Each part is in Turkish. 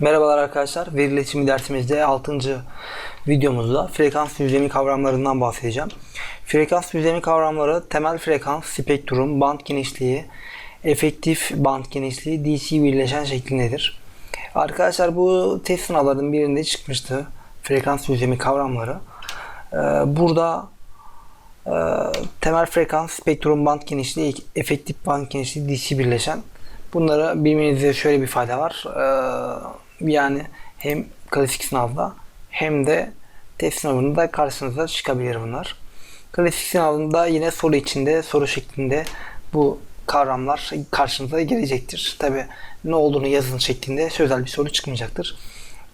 Merhabalar arkadaşlar. Veri iletişimi dersimizde 6. videomuzda frekans düzlemi kavramlarından bahsedeceğim. Frekans düzlemi kavramları temel frekans, spektrum, band genişliği, efektif band genişliği, DC birleşen şeklindedir. Arkadaşlar bu test sınavlarının birinde çıkmıştı. Frekans düzlemi kavramları. Ee, Burada e, temel frekans, spektrum band genişliği, efektif band genişliği, DC birleşen. Bunları bilmenizde şöyle bir fayda var. Ee, yani hem klasik sınavda hem de test sınavında karşınıza çıkabilir bunlar. Klasik sınavında yine soru içinde, soru şeklinde bu kavramlar karşınıza gelecektir. Tabi ne olduğunu yazın şeklinde sözel bir soru çıkmayacaktır.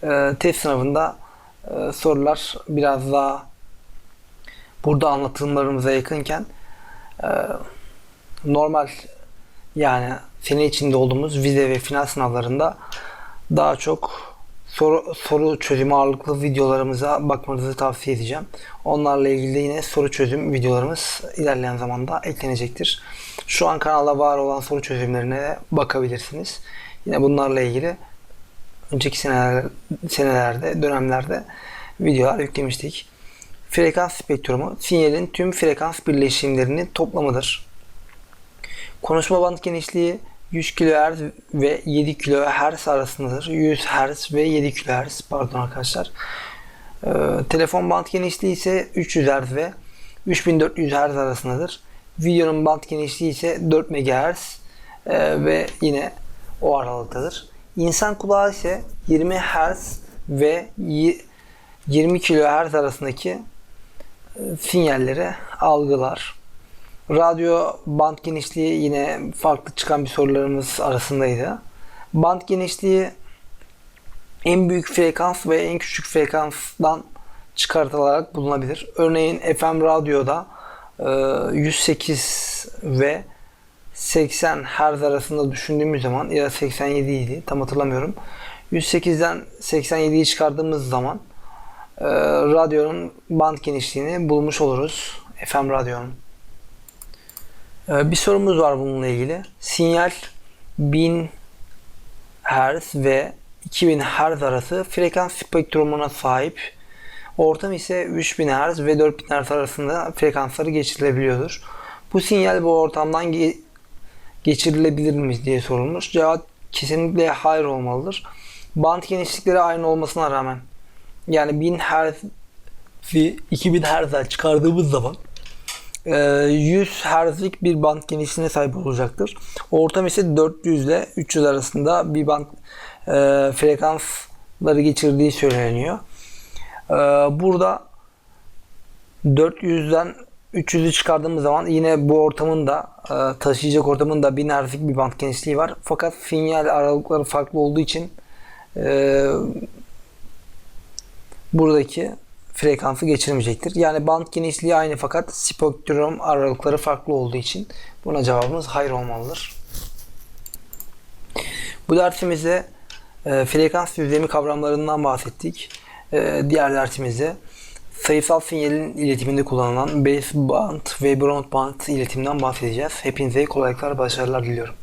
Ee, test sınavında e, sorular biraz daha burada anlatımlarımıza yakınken e, normal yani sene içinde olduğumuz vize ve final sınavlarında daha çok soru, soru çözümü ağırlıklı videolarımıza bakmanızı tavsiye edeceğim. Onlarla ilgili yine soru çözüm videolarımız ilerleyen zamanda eklenecektir. Şu an kanalda var olan soru çözümlerine bakabilirsiniz. Yine bunlarla ilgili önceki seneler, senelerde, dönemlerde videolar yüklemiştik. Frekans spektrumu sinyalin tüm frekans birleşimlerinin toplamıdır. Konuşma band genişliği 100 kHz ve 7 kHz arasındadır. 100 Hz ve 7 kHz pardon arkadaşlar. Ee, telefon band genişliği ise 300 Hz ve 3400 Hz arasındadır. Videonun band genişliği ise 4 MHz e, ve yine o aralıktadır. İnsan kulağı ise 20 Hz ve 20 kHz arasındaki e, sinyalleri algılar. Radyo band genişliği yine farklı çıkan bir sorularımız arasındaydı. Band genişliği en büyük frekans ve en küçük frekansdan çıkartılarak bulunabilir. Örneğin FM radyoda 108 ve 80 Hz arasında düşündüğümüz zaman ya da 87 idi tam hatırlamıyorum. 108'den 87'yi çıkardığımız zaman e, radyonun band genişliğini bulmuş oluruz. FM radyonun. Ee, bir sorumuz var bununla ilgili. Sinyal 1000 Hz ve 2000 Hz arası frekans spektrumuna sahip. Ortam ise 3000 Hz ve 4000 Hz arasında frekansları geçirilebiliyordur. Bu sinyal bu ortamdan ge- geçirilebilir mi diye sorulmuş. Cevap kesinlikle hayır olmalıdır. Band genişlikleri aynı olmasına rağmen yani 1000 Hz'i 2000 Hz'den çıkardığımız zaman 100 Hz'lik bir band genişliğine sahip olacaktır. Ortam ise 400 ile 300 arasında bir band e, frekansları geçirdiği söyleniyor. E, burada 400'den 300'ü çıkardığımız zaman yine bu ortamın da e, taşıyacak ortamın da 1000 Hz'lik bir band genişliği var. Fakat sinyal aralıkları farklı olduğu için e, buradaki frekansı geçirmeyecektir. Yani band genişliği aynı fakat spektrum aralıkları farklı olduğu için buna cevabımız hayır olmalıdır. Bu dersimizde e, frekans düzlemi kavramlarından bahsettik. E, diğer dersimizde sayısal sinyalin iletiminde kullanılan baseband ve broadband iletiminden bahsedeceğiz. Hepinize kolaylıklar, başarılar diliyorum.